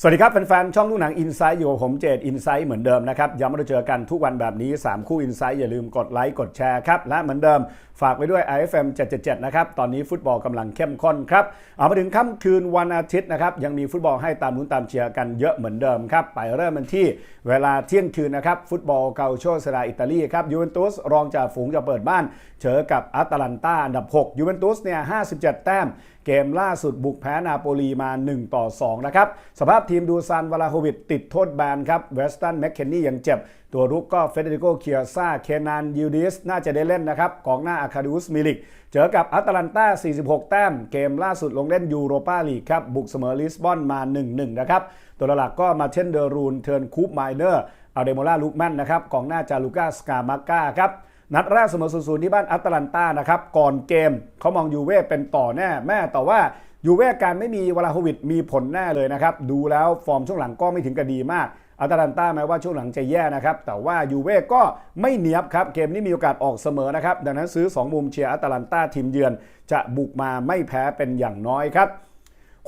สวัสดีครับแฟนๆช่องลูกหนังอินไซต์อยู่กับผมเจดอินไซต์เหมือนเดิมนะครับย้ำมาเจอกันทุกวันแบบนี้ 3 คู่อินไซต์อย่าลืมกดไลค์กดแชร์ครับ และเหมือนเดิมฝากไว้ด้วย IFM 777 นะครับ ตอนนี้ฟุตบอลกำลังเข้มข้นครับ เอามาถึงค่ำคืนวันอาทิตย์นะครับ ยังมีฟุตบอลให้ตามลุ้นตามเชียร์กันเยอะเหมือนเดิมครับ ไปเริ่มกันที่เวลาเที่ยงคืนนะครับฟุตบอลเกาโชสราอิตาลีครับยูเวนตุสรองจากฝูงจะเปิดบ้านเจอกับอัตแลนตาอันดับ6ยูเวนตุสเนี่ย57 แต้ม เกมล่าสุดบุกแพ้นาโปลีมา 1 ต่อ 2 นะครับสภาพทีมดูซานวาลาโฮวิดติดโทษแบนครับเวสตันแมคเคนนี่ยังเจ็บ ตัวรุกก็เฟเดริโกเคียซาเคนานยูดิสน่าจะได้เล่นนะครับกองหน้าอาคาดิอุสมิลิก เจอกับอัตแลนตา 46 แต้ม เกมล่าสุดลงเล่นยูโรปาลีกครับ บุกเสมอลิสบอนมา 1-1 นะครับ ตัวหลักก็มาเช่นเดอรูนเทิร์นคูปไมเนอร์อัลเดโมล่าลูกแมนนะครับกองหน้าจาลูกาสกามาก้าครับนัดแรกเสมอ0-0ที่บ้านอัตแลนตานะครับก่อนเกมเขามองยูเว่เป็นต่อแน่แม่แต่ว่า ยูเว่การไม่มีเวลาโฮวิดมีผลแน่เลยนะครับ ดูแล้วฟอร์มช่วงหลังก็ไม่ถึงกับดีมากอัตแลนต้าแม้ว่าช่วงหลังจะแย่นะครับ แต่ว่ายูเว่ก็ไม่เนียบครับ เกมนี้มีโอกาสออกเสมอนะครับ ดังนั้นซื้อ 2 มุมเชียร์อัตแลนต้าทีมเยือน จะบุกมาไม่แพ้เป็นอย่างน้อยครับ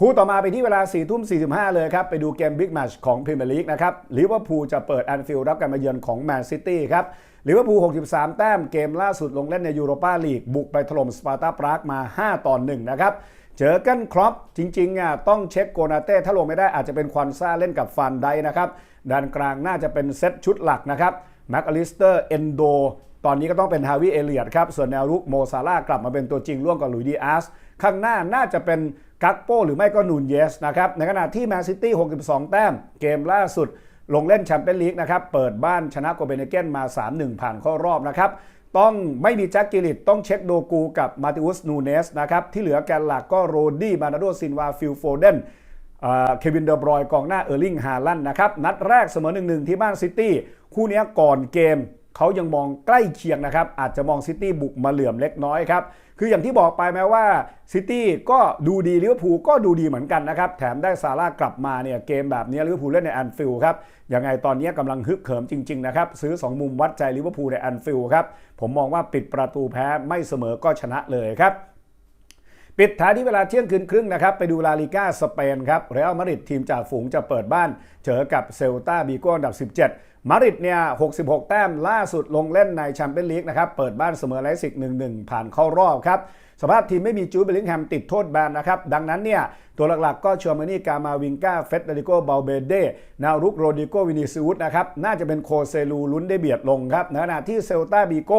คู่ต่อมาไปที่เวลา4ทุ่ม45 เลยครับ ไปดูเกมบิ๊กแมชของพรีเมียร์ลีกนะครับลิเวอร์พูลจะเปิดแอนฟิลด์รับการมาเยือนของแมนซิตี้ครับลิเวอร์พูล 63 แต้มเกมล่าสุดลงเล่นในยูโรปาลีก บุกไปถล่มสปาร์ตาปรากมา 5 ต่อ 1 นะครับ เจอกันครอปจริงๆอะต้องเช็คโกนาเต้ถ้าลงไม่ได้อาจจะเป็นควันซ่าเล่นกับฟันไดนะครับด้านกลางน่าจะเป็นเซตชุดหลักนะครับแม็กอลิสเตอร์เอนโดตอนนี้ก็ต้องเป็นฮาวิเอเลียดครับ ส่วนแนวรุกโมซาร่ากลับมาเป็นตัวจริงร่วมกับลุยดีอาสข้างหน้าน่าจะเป็นกักโปหรือไม่ก็นูนเยสนะครับในขณะที่แมนซิตี้ 62 แต้ม เกมล่าสุด ลงเล่นแชมเปี้ยนลีกนะครับ เปิดบ้านชนะโกเบเนเกนมา 3-1 ผ่านเข้ารอบนะครับ ต้องไม่มีแจ็คกิลิตต้องเช็คโดกูกับมาติอุสนูเนสนะครับ ที่เหลือแกนหลักก็โรดี้มานาโดซินวาฟิลโฟเดนเควินเดอร์บรอยกองหน้าเออร์ลิงฮาลันนะครับ นัดแรกเสมอ1-1ที่บ้านซิตี้คู่นี้ก่อนเกม เขายังมองใกล้เคียงนะครับ อาจจะมองซิตี้บุกมาเหลื่อมเล็กน้อยครับ คืออย่างที่บอกไปแม้ว่าซิตี้ก็ดูดีลิเวอร์พูลก็ดูดีเหมือนกันนะครับ แถมได้ซาร่ากลับมาเนี่ยเกมแบบนี้ลิเวอร์พูลเล่นในแอนฟิลด์ครับ ยังไงตอนนี้กำลังฮึกเหิมจริง ๆ นะครับ ซื้อ 2 มุมวัดใจลิเวอร์พูลในแอนฟิลด์ครับ ผมมองว่าปิดประตูแพ้ไม่เสมอก็ชนะเลยครับปิดท้ายที่เวลาเที่ยงคืนครึ่งนะครับ ไปดูลาลิก้าสเปนครับเรอัลมาดริดทีมจากฝูงจะเปิดบ้าน เจอกับเซลตาบีโก้อันดับ 17 มาริดเนี่ย66 แต้มล่าสุดลงเล่นในแชมเปี้ยนลีกนะครับ เปิดบ้านเสมอไลซิก 1-1 ผ่านเข้ารอบครับ สภาพทีมไม่มีจูดเบลลิงแฮมติดโทษแบนนะครับ ดังนั้นเนี่ย ตัวหลักๆ ก็เชัวมานี่กามาวิงกาเฟเดริโกเบลเบเดนารุกโรดิโกวินิซิอุสนะครับ น่าจะเป็นโคเซลูลุ้นได้เบียดลงครับในขณะที่เซลตาบีโก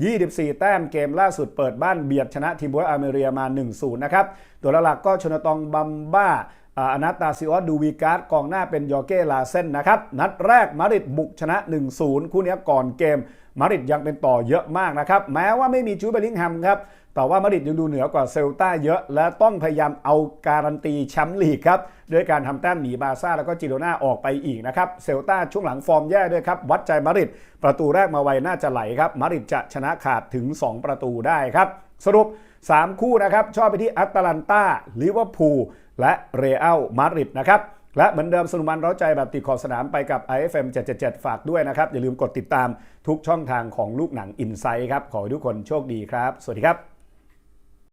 24 แต้มเกมล่าสุดเปิดบ้านเบียดชนะทีมบัวอาเมเรียมา 1-0 นะครับ ตัวหลักๆก็ชนตองบัมบ้า อนาตาซิออสดูวีการ์ดกองหน้าเป็นยอเก้ลาเซนนะครับ นัดแรกมาริดบุกชนะ 1-0 คู่นี้ก่อนเกม มาริดยังเป็นต่อเยอะมากนะครับ แม้ว่าไม่มีจูเบลลิงแฮมครับแต่ว่ามาริดยังดูเหนือกว่าเซลตาเยอะ และต้องพยายามเอาการันตีแชมป์ลีกครับด้วยการทำแต้มหนีบาซ่าแล้วก็จิโรนาออกไปอีกนะครับเซลตาช่วงหลังฟอร์มแย่ด้วยครับวัดใจมาริดประตูแรกมาไวน่าจะไหลครับมาริดจะชนะขาดถึง 2 ประตูได้ครับสรุป 3 คู่นะครับชอบไปที่อัตแลนตาลิเวอร์พูล และเรอัลมาดริดนะครับและเหมือนเดิมสนุมันเร้าใจแบบติดขอบสนามไปกับ IFM 777 ฝากด้วยนะครับ อย่าลืมกดติดตามทุกช่องทางของลูกหนังอินไซ h ์ครับ ขอให้ทุกคนโชคดีครับ สวัสดีครับ